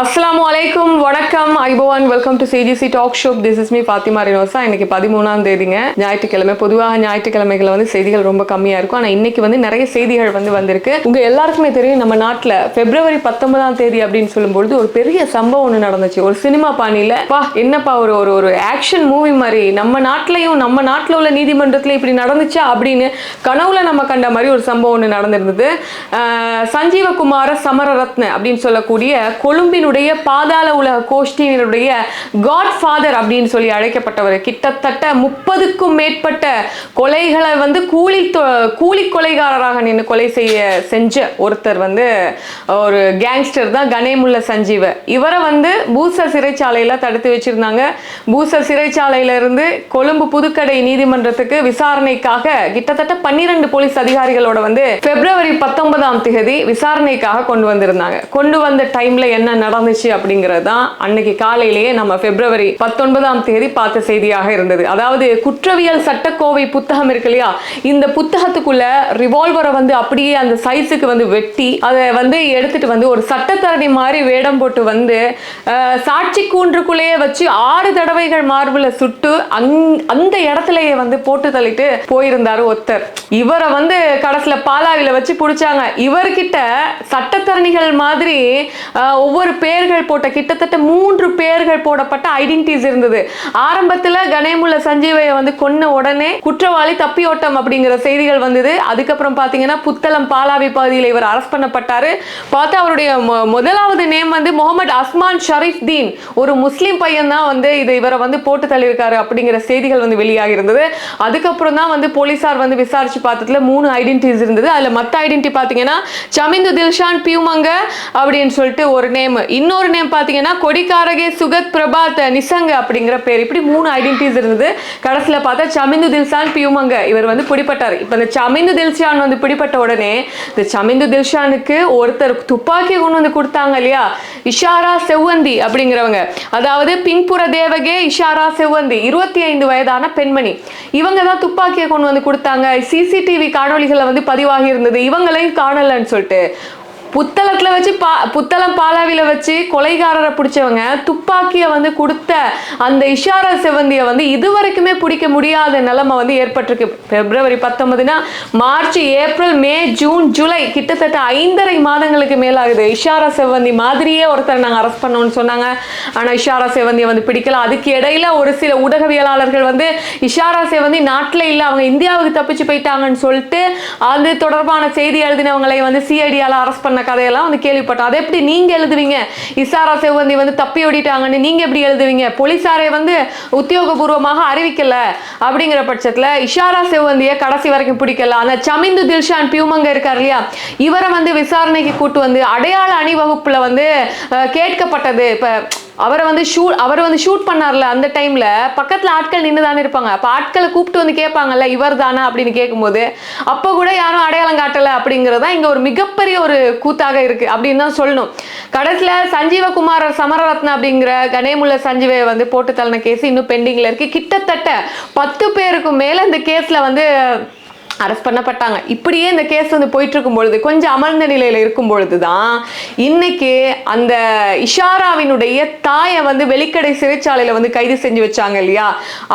அஸ்ஸலாமு அலைக்கும் வணக்கம். ஐபோவான் welcome to CGC talk show this is me Fatima Rinosa இன்னைக்கு பதிமூணாம் தேதிங்க. ஞாயிற்றுக்கிழமை பொதுவாக ஞாயிற்றுக்கிழமைகள் வந்து செய்திகள் ரொம்ப கம்மியாக இருக்கும். ஆனால் இன்னைக்கு வந்து நிறைய செய்திகள் வந்து வந்திருக்கு. உங்க எல்லாருக்குமே தெரியும் நம்ம நாட்டில் பிப்ரவரி பத்தொன்பதாம் தேதி அப்படின்னு சொல்லும்பொழுது ஒரு பெரிய சம்பவம் ஒன்று நடந்துச்சு. ஒரு சினிமா பாணியில் வா என்னப்பா ஒரு ஒரு ஒரு ஆக்ஷன் மூவி மாதிரி. நம்ம நாட்டிலையும் நம்ம நாட்டில் உள்ள நீதிமன்றத்தில் இப்படி நடந்துச்சா? அப்படின்னு கனவுல நம்ம கண்ட மாதிரி ஒரு சம்பவம் ஒன்று நடந்திருந்தது. சஞ்சீவகுமார சமரரத்ன அப்படின்னு சொல்லக்கூடிய கொழும்பின் கொழும்பினுடைய பாதாள உலக கோஷ்டியினுடைய காட் ஃபாதர் அப்படின்னு சொல்லி அழைக்கப்பட்டவர். கிட்டத்தட்ட முப்பதுக்கும் மேற்பட்ட கொலைகளை வந்து கூலி கூலி கொலைகாரராக நின்று கொலை செய்ய செஞ்ச ஒருத்தர் வந்து ஒரு கேங்ஸ்டர் தான் கணேமுல்ல சஞ்சீவ. இவரை வந்து பூசர் சிறைச்சாலையில் தடுத்து வச்சிருந்தாங்க. பூசர் சிறைச்சாலையிலிருந்து கொழும்பு புதுக்கடை நீதிமன்றத்துக்கு விசாரணைக்காக கிட்டத்தட்ட பன்னிரண்டு போலீஸ் அதிகாரிகளோட வந்து பிப்ரவரி பத்தொன்பதாம் தேதி விசாரணைக்காக கொண்டு வந்திருந்தாங்க. கொண்டு வந்த டைம்ல என்ன நடந்துச்சு அப்படிங்கிறது தான் அன்னைக்கு காலையிலேயே நம்ம பிப்ரவரி பத்தொன்பதாம் தேதி பார்த்த செய்தியாக இருந்தது. அதாவது குற்றவியல் சட்டக்கோவை புத்தகம் இருக்கு இல்லையா? இந்த புத்தகத்துக்குள்ள ரிவால்வரை வந்து அப்படியே அந்த சைஸுக்கு வந்து வெட்டி அதை வந்து எடுத்துட்டு வந்து ஒரு சட்டத்தரணி மாதிரி வேடம் போட்டு வந்து சாட்சி கூன்றுக்குள்ளேயே வச்சு ஆறு தடவைகள் மார்பில் சுட்டு அங் அந்த இடத்துலயே வந்து போட்டு தள்ளிட்டு போயிருந்தாரு ஒருத்தர். இவரை வந்து கடைசியில் பாலாவில வச்சு பிடிச்சாங்க. இவர்கிட்ட சட்டத்தரணிகள் மாதிரி ஒவ்வொரு பேர்கள் போட்ட கிட்டத்தட்ட மூன்று பேர்கள் போடப்பட்ட ஐடென்டிட்டிஸ் இருந்தது. ஆரம்பத்தில் கணேமுள்ள சஞ்சீவையை வந்து கொன்ன உடனே குற்றவாளி தப்பியோட்டம் அப்படிங்கிற செய்திகள் வந்தது. அதுக்கப்புறம் பார்த்தீங்கன்னா புத்தளம் பாலாவி பகுதியில் இவர் அரஸ்ட் பண்ணப்பட்டாரு. பார்த்தா அவருடைய மொ- முதலாவது நேம் வந்து முகமது அஸ்மான் ஷரீஃப் தீன். ஒரு முஸ்லீம் பையன் தான் வந்து இது இவரை வந்து போட்டு தள்ளியிருக்காரு அப்படிங்கிற செய்திகள் வந்து வெளியாகி இருந்தது அதுக்கப்புறம் தான் வந்து போலீசார் வந்து விசாரிச்சு பார்த்ததுல மூணு ஐடென்டிட்டிஸ் இருந்தது. அதில் மற்ற ஐடென்டி பார்த்தீங்கன்னா சமிந்து தில்ஷான் பியூமங்க அப்படின்னு சொல்லிட்டு ஒரு நேம் இன்னொரு நேம் பார்த்தீங்கன்னா கொடிக்காரகே சுகத் பிரபாத் நிசங்க அப்படிங்கிற பேர். இப்படி மூணு ஐடென்டிட்டிஸ் இருந்தது. கடைசியில் பார்த்தா சமிந்து தில்ஷான் பியூமங்க. இவர் வந்து பிடிப்பட்டார் இப்போ இந்த சமிந்து தில்ஷான் வந்து பிடிப்பட்ட உடனே இந்த சமிந்து தில்ஷானுக்கு ஒருத்தர் துப்பாக்கி கொண்டு வந்து கொடுத்தாங்க இல்லையா? இஷாரா செவ்வந்தி அப்படிங்கிறவங்க. அதாவது பின்புற தேவகே இஷாரா செவ்வந்தி இருபத்தி ஐந்து வயதான பெண்மணி. இவங்க தான் துப்பாக்கியை கொண்டு வந்து கொடுத்தாங்க. சிசிடிவி காணொளிகளை வந்து பதிவாகி இருந்தது. இவங்களையும் காணலன்னு சொல்லிட்டு புத்தளத்தில் வச்சு பா புத்தளம் பாலாவில வச்சு கொலைகாரரை பிடிச்சவங்க துப்பாக்கியை வந்து கொடுத்த அந்த இஷாரா செவந்தியை வந்து இது வரைக்குமே பிடிக்க முடியாத நிலைமை வந்து ஏற்பட்டிருக்கு. பிப்ரவரி பத்தொன்பதுனா March April May June July கிட்டத்தட்ட ஐந்தரை மாதங்களுக்கு மேலாகுது. இஷாரா செவந்தி மாதிரியே ஒருத்தர் நாங்கள் அரெஸ்ட் பண்ணோம்னு சொன்னாங்க. ஆனால் இஷாரா செவந்தியை வந்து பிடிக்கல. அதுக்கு இடையில ஒரு சில ஊடகவியலாளர்கள் வந்து இஷாரா செவந்தி நாட்டில் இல்லை அவங்க இந்தியாவுக்கு தப்பிச்சு போயிட்டாங்கன்னு சொல்லிட்டு அது தொடர்பான செய்தி எழுதினவங்களை வந்து சிஐடியால் அரெஸ்ட் பண்ண கதையெல்லாம் வந்து கேள்விப்பட்டோம். அதை எப்படி நீங்க எழுதுவீங்க? இசாரா செவ்வந்தி வந்து தப்பி ஓடிட்டாங்கன்னு நீங்க எப்படி எழுதுவீங்க? போலீஸாரை வந்து உத்தியோகபூர்வமாக அறிவிக்கல அப்படிங்கிற பட்சத்துல இஷாரா செவ்வந்தியை கடைசி வரைக்கும் பிடிக்கல. அந்த சமிந்து தில்ஷான் பியூமங்க இருக்கார் இல்லையா? இவரை வந்து விசாரணைக்கு கூட்டு வந்து அடையாள அணிவகுப்புல வந்து கேட்கப்பட்டது. இப்போ அவரை வந்து ஷூட் அவர் வந்து ஷூட் பண்ணார்ல அந்த டைமில் பக்கத்தில் ஆட்கள் நின்று தானே இருப்பாங்க. அப்போ ஆட்களை கூப்பிட்டு வந்து கேட்பாங்கல்ல இவர் தானா அப்படின்னு கேட்கும்போது அப்போ கூட யாரும் அடையாளம் காட்டலை அப்படிங்கிறதா இங்கே ஒரு மிகப்பெரிய ஒரு கூத்தாக இருக்குது அப்படின்னு தான் சொல்லணும். கடைசியில் சஞ்சீவகுமார் சமரரத்ன அப்படிங்கிற கணேமுல்ல சஞ்சீவை வந்து போட்டு தள்ளின கேஸ் இன்னும் பெண்டிங்கில் இருக்குது கிட்டத்தட்ட பத்து பேருக்கும் மேலே இந்த கேஸில் வந்து அரெஸ்ட் பண்ணப்பட்டாங்க. இப்படியே இந்த கேஸ் வந்து போயிட்டு இருக்கும் பொழுது கொஞ்சம் அமர்ந்த நிலையில இருக்கும் பொழுது தான் இன்னைக்கு அந்த இஷாராவினுடைய தாயை வந்து வெளிக்கடை சிறைச்சாலையில வந்து கைது செஞ்சு வச்சாங்க இல்லையா?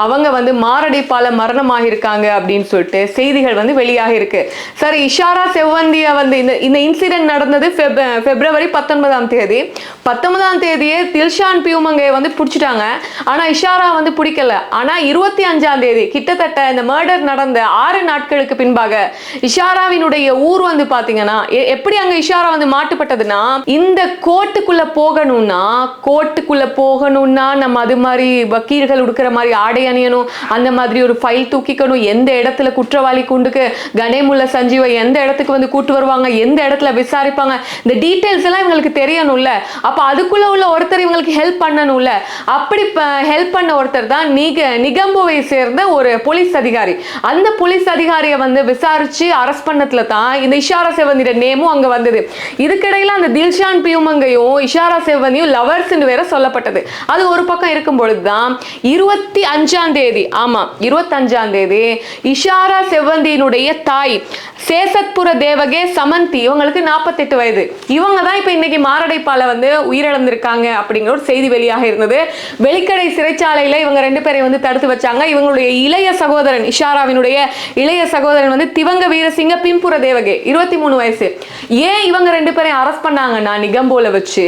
அவங்க வந்து மாரடைப்பால மரணமாக இருக்காங்க அப்படின்னு சொல்லிட்டு செய்திகள் வந்து வெளியாக இருக்கு. சரி இஷாரா செவ்வந்திய வந்து இந்த இந்த இன்சிடென்ட் நடந்தது ஃபெப் பிப்ரவரி பத்தொன்பதாம் தேதி. பத்தொன்பதாம் தேதியே தில்ஷான் பியூமங்கையை வந்து பிடிச்சிட்டாங்க. ஆனா இஷாரா வந்து பிடிக்கல. ஆனா இருபத்தி அஞ்சாம் தேதி கிட்டத்தட்ட இந்த மர்டர் நடந்த ஆறு நாட்களுக்கு அதற்கு பின்பாக இஷாராவினுடைய ஊர் வந்து பாத்தீங்கன்னா எப்படி அங்க இஷாரா வந்து மாட்டுப்பட்டதுன்னா இந்த கோட்டுக்குள்ள போகணும்னா கோட்டுக்குள்ள போகணும்னா நம்ம அது மாதிரி வக்கீல்கள் உடுக்கிற மாதிரி ஆடை அணியணும் அந்த மாதிரி ஒரு ஃபைல் தூக்கிக்கணும் எந்த இடத்துல குற்றவாளி கூண்டுக்கு கணேமுல்ல சஞ்சீவை எந்த இடத்துக்கு வந்து கூட்டு வருவாங்க எந்த இடத்துல விசாரிப்பாங்க இந்த டீட்டெயில்ஸ் எல்லாம் இவங்களுக்கு தெரியணும்ல. அப்ப அதுக்குள்ள உள்ள ஒருத்தர் இவங்களுக்கு ஹெல்ப் பண்ணணும்ல. அப்படி ஹெல்ப் பண்ண ஒருத்தர் தான் நிக நிகம்புவை சேர்ந்த ஒரு போலீஸ் அதிகாரி. அந்த போலீஸ் அதிகாரியை வந்து விசாரிச்சு அரெஸ்ட் பண்ணதுல தான் இந்த இஷாரா செவந்தியோட நேமும் அங்க வந்தது. இதுக்கிடையில அந்த தில்ஷான் பியூமங்கையும் இஷாரா செவந்தியும் லவர்ஸ்னு வேற சொல்லப்பட்டது. அது ஒரு பக்கம் இருக்கும் பொழுதுதான் இருபத்தி அஞ்சாம் தேதி ஆமா இருபத்தஞ்சாம் தேதி இஷாரா செவந்தியினுடைய தாய் சேசத்புர தேவகே சமந்தி. இவங்களுக்கு நாற்பத்தெட்டு வயது. இவங்க தான் இப்போ இன்னைக்கு மாரடைப்பால வந்து உயிரிழந்திருக்காங்க அப்படிங்கிற ஒரு செய்தி வெளியாக இருந்தது. வெளிக்கடை சிறைச்சாலையில் இவங்க ரெண்டு பேரையும் வந்து தடுத்து வச்சாங்க. இவங்களுடைய இளைய சகோதரன் இஷாராவினுடைய இளைய சகோதரன் வந்து திவங்க வீரசிங்க பிம்புர தேவகே இருபத்தி மூணு வயசு. ஏன் இவங்க ரெண்டு பேரையும் அரெஸ்ட் பண்ணாங்கன்னா நிகம்போல வச்சு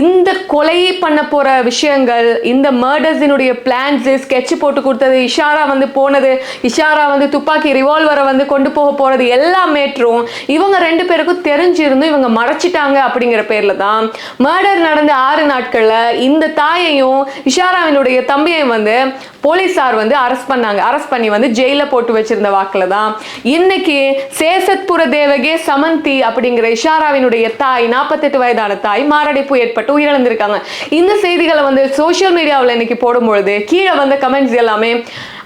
இந்த கொலை பண்ண போற விஷயங்கள் இந்த மர்டர்ஸினுடைய பிளான்ஸ் ஸ்கெட்ச் போட்டு கொடுத்தது இஷாரா வந்து போனது இஷாரா வந்து துப்பாக்கி ரிவால்வரை வந்து கொண்டு போக போறது எல்லா மேட்ரும் இவங்க ரெண்டு பேருக்கும் தெரிஞ்சிருந்தும் இவங்க மறைச்சிட்டாங்க அப்படிங்கிற பேர்ல தான் மர்டர் நடந்த ஆறு நாட்கள்ல இந்த தாயையும் இஷாராவினுடைய தம்பியையும் வந்து போலீஸார் வந்து அரெஸ்ட் பண்ணாங்க. அரெஸ்ட் பண்ணி வந்து ஜெயில போட்டு வச்சிருந்த வாக்குல தான். இன்னைக்கு சேசத்புர தேவகே சமந்தி அப்படிங்கிற இஷாராவினுடைய தாய் நாற்பத்தெட்டு வயதான தாய் மாரடைப்பு ஏற்பட்டு உயிரிழந்திருக்காங்க. இந்த செய்திகளை வந்து சோஷியல் மீடியாவில் இன்னைக்கு போடும்பொழுது கீழே வந்த கமெண்ட்ஸ் எல்லாமே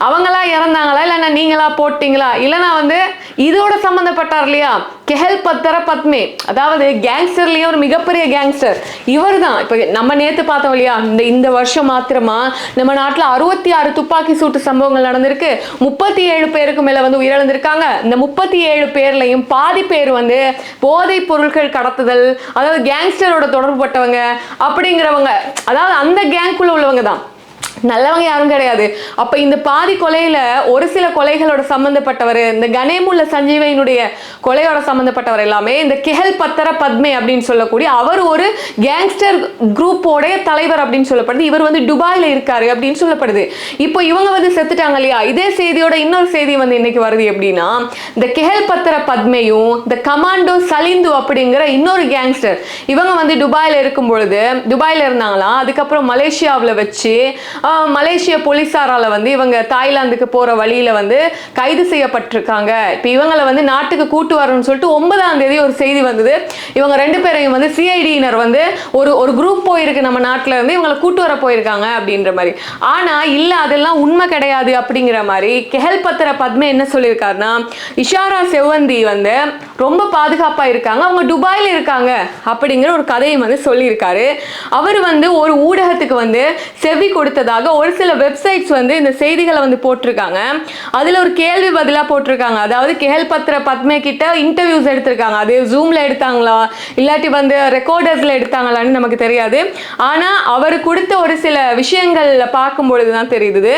அவங்களா இறந்தாங்களா? இல்லைன்னா நீங்களா போட்டிங்களா? இல்லைன்னா வந்து இதோட சம்மந்தப்பட்டார் இல்லையா? கெஹல் பத்தர பத்மே. அதாவது கேங்ஸ்டர்லேயே ஒரு மிகப்பெரிய கேங்ஸ்டர் இவர் தான் இப்போ நம்ம நேற்று பார்த்தோம் இல்லையா? இந்த இந்த வருஷம் மாத்திரமா நம்ம நாட்டில் அறுபத்தி ஆறு துப்பாக்கி சூட்டு சம்பவங்கள் நடந்திருக்கு. முப்பத்தி ஏழு பேருக்கு மேலே வந்து உயிரிழந்திருக்காங்க. இந்த முப்பத்தி ஏழு பேர்லையும் பாதி பேர் வந்து போதைப் பொருட்கள் கடத்துதல் அதாவது கேங்ஸ்டரோட தொடர்புபட்டவங்க அப்படிங்கிறவங்க. அதாவது அந்த கேங்குள்ள உள்ளவங்க தான். நல்லவங்க யாரும் கிடையாது. அப்ப இந்த பாதி கொலையில ஒரு சில கொலைகளோட சம்பந்தப்பட்டவர் இந்த கணேமுள்ள சஞ்சீவையினுடைய கொலையோட சம்பந்தப்பட்டவர் எல்லாமே இந்த கெஹல் பத்தர பத்மே அப்படின்னு சொல்லக்கூடிய அவர் ஒரு கேங்ஸ்டர் குரூப்போடைய தலைவர் அப்படின்னு சொல்லப்படுது. இவர் வந்து துபாயில இருக்காரு அப்படின்னு சொல்லப்படுது. இப்போ இவங்க வந்து செத்துட்டாங்க இல்லையா? இதே செய்தியோட இன்னொரு செய்தி வந்து இன்னைக்கு வருது எப்படின்னா இந்த கெஹல் பத்தர பத்மையும் இந்த கமாண்டோ சலிந்து அப்படிங்கிற இன்னொரு கேங்ஸ்டர் இவங்க வந்து துபாயில இருக்கும் பொழுது துபாயில இருந்தாங்களாம். அதுக்கப்புறம் மலேசியாவில் வச்சு மலேசிய போலீஸாரால் வந்து இவங்க தாய்லாந்துக்கு போகிற வழியில் வந்து கைது செய்யப்பட்டிருக்காங்க. இப்போ இவங்களை வந்து நாட்டுக்கு கூட்டு வரணும்னு சொல்லிட்டு ஒன்பதாம் தேதி ஒரு செய்தி வந்தது. இவங்க ரெண்டு பேரையும் வந்து சிஐடியினர் வந்து ஒரு ஒரு குரூப் போயிருக்கு. நம்ம நாட்டில் இருந்து இவங்களை கூட்டு வர போயிருக்காங்க அப்படின்ற மாதிரி. ஆனால் இல்லை அதெல்லாம் உண்மை கிடையாது அப்படிங்கிற மாதிரி கெஹல் பத்திர பத்மே என்ன சொல்லியிருக்காருன்னா இஷாரா செவ்வந்தி வந்து ரொம்ப பாதுகாப்பாக இருக்காங்க. அவங்க துபாயில் இருக்காங்க அப்படிங்கிற ஒரு கதையை வந்து சொல்லியிருக்காரு. அவர் வந்து ஒரு ஊடகத்துக்கு வந்து செவி கொடுத்ததாக ஒரு சில வெப்சைட்ஸ் வந்து இந்த செய்திகளை வந்து போட்டிருக்காங்க. அதுல ஒரு கேள்வி பதிலா போட்டிருக்காங்க. அதாவது கேள் பத்திர பத்மே கிட்ட இன்டர்வியூஸ் எடுத்திருக்காங்க. அது ஜூம்ல எடுத்தாங்களா? இல்லாட்டி வந்து ரெக்கார்டர்ஸ்ல எடுத்தாங்களான்னு நமக்கு தெரியாது. ஆனா அவர் கொடுத்த ஒரு சில விஷயங்கள்ல பார்க்கும் பொழுது தான் தெரியுது.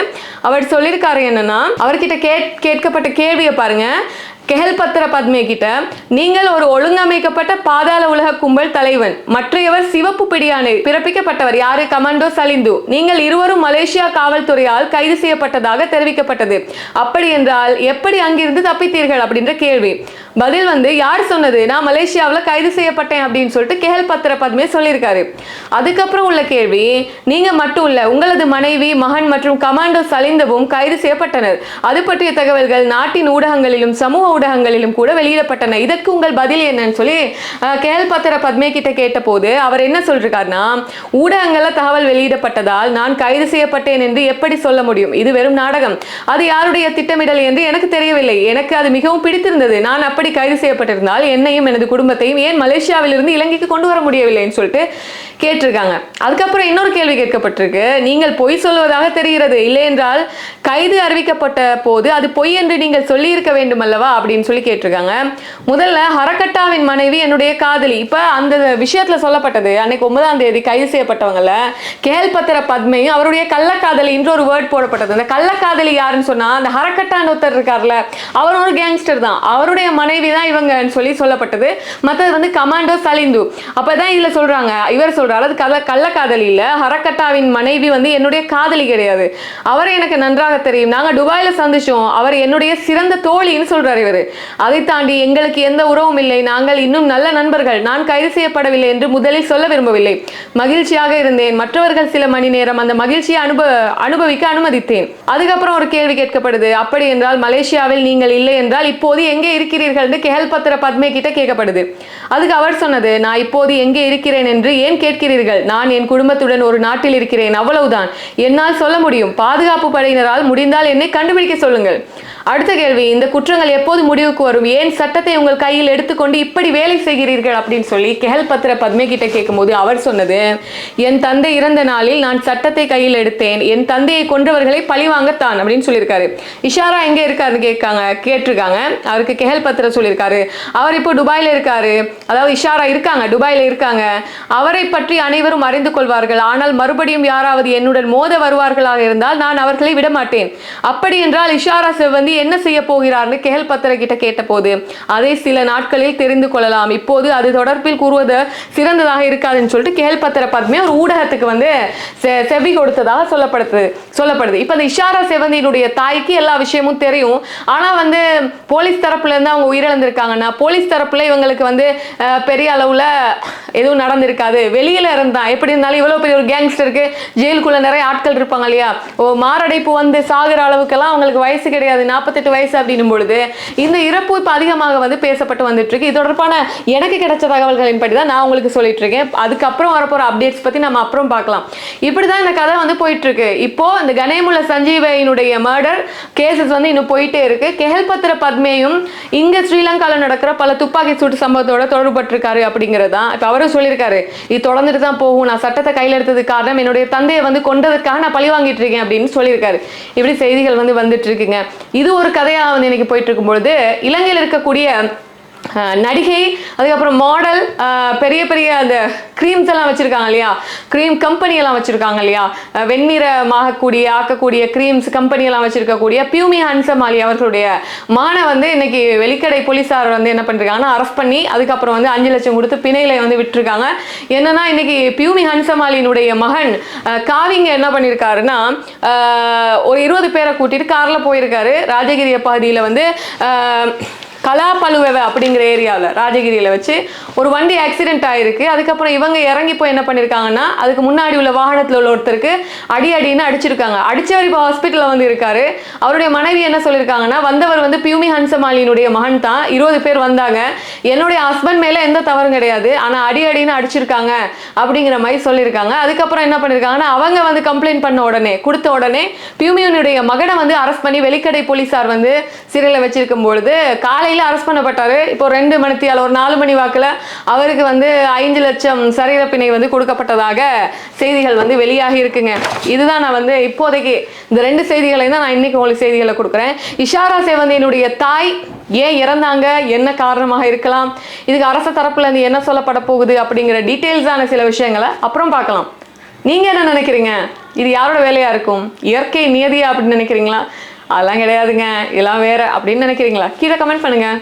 அவர் சொல்லியிருக்காரு என்னன்னா அவர்கிட்ட கேட் கேட்கப்பட்ட கேள்வியை பாருங்க. கெஹல்பத்திர பத்மே கிட்ட நீங்கள் ஒரு ஒழுங்கமைக்கப்பட்ட பாதாள உலக கும்பல் தலைவன் மற்றையவர் சிவப்பு பிடியானை பிறப்பிக்கப்பட்டவர் யாரு? கமாண்டோ சலிந்து நீங்கள் இருவரும் மலேசியா காவல்துறையால் கைது செய்யப்பட்டதாக தெரிவிக்கப்பட்டது. அப்படி என்றால் எப்படி அங்கிருந்து தப்பித்தீர்கள்? அப்படின்ற கேள்வி. பதில் வந்து யார் சொன்னது? நான் மலேசியாவில் கைது செய்யப்பட்டேன் அப்படின்னு சொல்லிட்டு கெஹல் பத்திர பத்மே சொல்லியிருக்காரு. அதுக்கப்புறம் உள்ள கேள்வி நீங்க மட்டும் இல்ல உங்களது மனைவி மகன் மற்றும் கமாண்டோ சலிந்தவும் கைது செய்யப்பட்டனர். அது பற்றிய தகவல்கள் நாட்டின் ஊடகங்களிலும் சமூக ஊடகங்களிலும் கூட வெளியிடப்பட்டன. இதற்கு உங்கள் பதில் என்னன்னு சொல்லி அஹ், பத்திர பத்மே கிட்ட கேட்டபோது அவர் என்ன சொல்றாருன்னா ஊடகங்கள்ல தகவல் வெளியிடப்பட்டதால் நான் கைது செய்யப்பட்டேன் என்று எப்படி சொல்ல முடியும்? இது வெறும் நாடகம். அது யாருடைய திட்டமிடல் என்று எனக்கு தெரியவில்லை. எனக்கு அது மிகவும் பிடித்திருந்தது. நான் அப்படி கைது செய்யப்பட்டிருந்தால் என்னையும் எனது குடும்பத்தையும் ஏன் மலேசியாவிலிருந்து இலங்கைக்கு கொண்டு வர முடியவில்லைன்னு சொல்லிட்டு கேட்டிருக்காங்க. அதுக்கப்புறம் இன்னொரு கேள்வி கேட்கப்பட்டிருக்கு. நீங்கள் பொய் சொல்வதாக தெரிகிறது இல்லை என்றால் கைது அறிவிக்கப்பட்ட போது அது பொய் என்று நீங்கள் சொல்லியிருக்க வேண்டும் அல்லவா அப்படின்னு சொல்லி கேட்டிருக்காங்க. முதல்ல ஹரக்கட்டாவின் மனைவி என்னுடைய காதலி. இப்போ அந்த விஷயத்தில் சொல்லப்பட்டது அன்னைக்கு ஒன்பதாம் தேதி கைது செய்யப்பட்டவங்கள கேள்பத்திர பத்மையும் அவருடைய கள்ளக்காதலி என்று ஒரு வேர்ட் போடப்பட்டது. அந்த கள்ளக்காதலி யாருன்னு சொன்னால் அந்த ஹரக்கட்டான்னு ஒருத்தர் இருக்கார்ல அவர் ஒரு கேங்ஸ்டர் தான். அவருடைய மனைவி தான் இவங்கன்னு சொல்லி சொல்லப்பட்டது. மற்றது வந்து கமாண்டோ சலிந்து. அப்பதான் இதில் சொல்கிறாங்க இவர் சொல்றாரு அது கள்ள கள்ளக்காதலி இல்ல. ஹரக்கட்டாவின் மனைவி வந்து என்னுடைய காதலி கிடையாது. அவரை எனக்கு நன்றாக தெரியும். நாங்கள் துபாயில் சந்திச்சோம். அவர் என்னுடைய சிறந்த தோழின்னு சொல்கிறார் இவர். அதை தாண்டி எங்களுக்கு எந்த உறவும் இல்லை. நாங்கள் இன்னும் நல்ல நண்பர்கள். நான் கைது செய்யப்படவில்லை என்று முதலில் சொல்ல விரும்பவில்லை. மகிழ்ச்சியாக இருந்தேன். மற்றவர்கள் சில மணி நேரம் அந்த மகிழ்ச்சியை அனுப அனுபவிக்க அனுமதித்தேன். அதுக்கப்புறம் ஒரு கேள்வி கேட்கப்படுது. அப்படி என்றால் மலேசியாவில் நீங்கள் இல்லை என்றால் இப்போது எங்கே இருக்கிறீர்கள் என்று கெஹல் பத்திர பத்மே கிட்ட கேட்கப்படுது. அதுக்கு அவர் சொன்னது நான் இப்போது எங்கே இருக்கிறேன் என்று ஏன் கேட்க கேட்கிறீர்கள். நான் என் குடும்பத்துடன் ஒரு நாட்டில் இருக்கிறேன். அவ்வளவுதான். என்னால் சொல்ல முடியும். பாதுகாப்பு படையினரால் முடிந்தால் என்னை கண்டுபிடிக்க சொல்லுங்கள். அடுத்த கேள்வி இந்த குற்றங்கள் எப்போது முடிவுக்கு வரும்? ஏன் சட்டத்தை உங்கள் கையில் எடுத்துக்கொண்டு இப்படி வேலை செய்கிறீர்கள் அப்படின்னு சொல்லி கெஹல் பத்திர பத்மே கிட்ட கேட்கும்போது அவர் சொன்னது என் தந்தை இறந்த நாளில் நான் சட்டத்தை கையில் எடுத்தேன். என் தந்தையை கொன்றவர்களை பழிவாங்கத்தான் அப்படின்னு சொல்லியிருக்காரு. இஷாரா எங்கே இருக்காருன்னு கேட்காங்க கேட்டிருக்காங்க. அவருக்கு கெஹல் பத்திர சொல்லியிருக்காரு. அவர் இப்போ துபாயில் இருக்காரு. அதாவது இஷாரா இருக்காங்க துபாயில் இருக்காங்க. அவரை பற்றி அனைவரும் அறிந்து கொள்வார்கள். ஆனால் மறுபடியும் யாராவது என்னுடன் மோத வருவார்களாக இருந்தால் நான் அவர்களை விட மாட்டேன். அப்படி என்றால் இஷாரா செவ்வந்தி என்ன செய்ய போகிறார்னு கெஹல் பத்திர கிட்ட கேட்டபோது அதை சில நாட்களில் தெரிந்து கொள்ளலாம். இப்போது அது தொடர்பில் கூறுவது சிறந்ததாக இருக்காதுன்னு சொல்லிட்டு கெஹல் பத்திர பத்மே ஒரு ஊடகத்துக்கு வந்து செ- செவி கொடுத்ததாக சொல்லப்படுது சொல்லப்படுது. இப்போ அந்த இஷாரா செவந்தியினுடைய தாய்க்கு எல்லா விஷயமும் தெரியும். ஆனா வந்து போலீஸ் தரப்புல இருந்து அவங்க உயிரிழந்திருக்காங்கன்னா போலீஸ் தரப்புல இவங்களுக்கு வந்து பெரிய அளவுல எதுவும் நடந்திருக்காது. வெளியில இருந்தான் எப்படி இருந்தாலும் இவ்வளோ பெரிய ஒரு கேங்ஸ்டருக்கு ஜெயிலுக்குள்ள நிறைய ஆட்கள் இருப்பாங்க இல்லையா? ஓ மாரடைப்பு வந்து சாகிற அளவுக்கெல்லாம் அவங்களுக்கு வயசு கிடையாது நாற்பத்தெட்டு வயசு அப்படின்னும் பொழுது இந்த இறப்பு இப்போ அதிகமாக வந்து பேசப்பட்டு வந்துட்டு இருக்கு. இது தொடர்பான எனக்கு கிடைச்ச தகவல்களின் படி தான் நான் உங்களுக்கு சொல்லிட்டு இருக்கேன். அதுக்கப்புறம் வரப்போற அப்டேட்ஸ் பத்தி நம்ம அப்புறம் பார்க்கலாம். இப்படிதான் இந்த கதை வந்து போயிட்டு இருக்கு. இப்போ இந்த கணேமுல சஞ்சீவையினுடைய மர்டர் கேசஸ் வந்து இன்னும் போயிட்டே இருக்கு. கெஹல் பத்திர பத்மேயும் இங்க ஸ்ரீலங்காவில் நடக்கிற பல துப்பாக்கி சூட்டு சம்பவத்தோட தொடர்பட்டிருக்காரு அப்படிங்கிறது தான் இப்போ அவரும் சொல்லியிருக்காரு இது தொடர்ந்து தொடர்ந்துட்டு தான் போகும். நான் சட்டத்தை கையில் எடுத்தது காரணம் என்னுடைய தந்தையை வந்து கொண்டதுக்காக நான் பழி வாங்கிட்டு இருக்கேன் அப்படின்னு சொல்லியிருக்காரு. இப்படி செய்திகள் வந்து வந்துட்டு இருக்குங்க. இது ஒரு கதையாக வந்து இன்னைக்கு போயிட்டு இருக்கும்பொழுது இலங்கையில் இருக்கக்கூடிய நடிகை அதுக்கப்புறம் மாடல் பெரிய பெரிய அந்த க்ரீம்ஸ் எல்லாம் வச்சுருக்காங்க இல்லையா? க்ரீம் கம்பெனி எல்லாம் இல்லையா? அஹ், வெண்ணிறமாகக்கூடிய ஆக்கக்கூடிய க்ரீம்ஸ் கம்பெனி எல்லாம் வச்சுருக்கக்கூடிய பியூமி ஹான்சம் அலி அவர்களுடைய மானை வந்து இன்னைக்கு வெளிக்கடை போலீஸார் வந்து என்ன பண்ணிருக்காங்கன்னா அரெஸ்ட் பண்ணி அதுக்கப்புறம் வந்து அஞ்சு லட்சம் கொடுத்து பிணையில வந்து விட்டுருக்காங்க. என்னன்னா இன்னைக்கு பியூமி ஹன்சமாலினுடைய மகன் காவிங்க என்ன பண்ணியிருக்காருன்னா ஒரு இருபது பேரை கூட்டிட்டு கார்ல போயிருக்காரு. ராஜகிரிய பகுதியில் வந்து அஹ், அப்படிங்கிற ஏரியாவில் ராஜகிரியில் வச்சு ஒரு வண்டி ஆக்சிடென்ட் ஆயிருக்கு. அதுக்கப்புறம் இவங்க இறங்கி போய் என்ன பண்ணியிருக்காங்கன்னா அதுக்கு முன்னாடி உள்ள வாகனத்தில் உள்ள ஒருத்தருக்கு அடி அடின்னு அடிச்சிருக்காங்க. அடிச்சவர் இப்போ ஹாஸ்பிட்டலில் வந்து இருக்காரு. அவருடைய மனைவி என்ன சொல்லியிருக்காங்கன்னா வந்தவர் வந்து பியூமி ஹன்சமாலியினுடைய மகன் தான். இருபது பேர் வந்தாங்க. என்னுடைய ஹஸ்பண்ட் மேலே எந்த தவறும் கிடையாது. ஆனால் அடி அடின்னு அடிச்சிருக்காங்க அப்படிங்கிற மாதிரி சொல்லியிருக்காங்க அதுக்கப்புறம் என்ன பண்ணியிருக்காங்கன்னா அவங்க வந்து கம்ப்ளைண்ட் பண்ண உடனே கொடுத்த உடனே பியூமியனுடைய மகனை வந்து அரெஸ்ட் பண்ணி வெளிக்கடை போலீசார் வந்து சிறையில் வச்சிருக்கும் பொழுது காலையில் அரெஸ்ட் பண்ணப்பட்டார். இப்போ ரெண்டு மணி ஒரு நாலு மணி வாக்கில் அவருக்கு வந்து ஐந்து லட்சம் சரீரப்பிணை வந்து கொடுக்கப்பட்டதாக செய்திகள் வந்து வெளியாகி இருக்குங்க. இதுதான் நான் வந்து இப்போதைக்கு இந்த ரெண்டு செய்திகளை தான் நான் இன்னைக்கு உங்களுக்கு செய்திகளை கொடுக்குறேன். இஷாரா சேவந்தியினுடைய தாய் ஏன் இறந்தாங்க? என்ன காரணமாக இருக்கலாம்? இதுக்கு அரசு தரப்புல இருந்து என்ன சொல்லப்பட போகுது அப்படிங்கிற டீட்டெயில்ஸான சில விஷயங்களை அப்புறம் பார்க்கலாம். நீங்க என்ன நினைக்கிறீங்க? இது யாரோட வேலையா இருக்கும்? இயற்கை நியதியா அப்படின்னு நினைக்கிறீங்களா? அதெல்லாம் கிடையாதுங்க. இதெல்லாம் வேற அப்படின்னு நினைக்கிறீங்களா? கீழே கமெண்ட் பண்ணுங்க.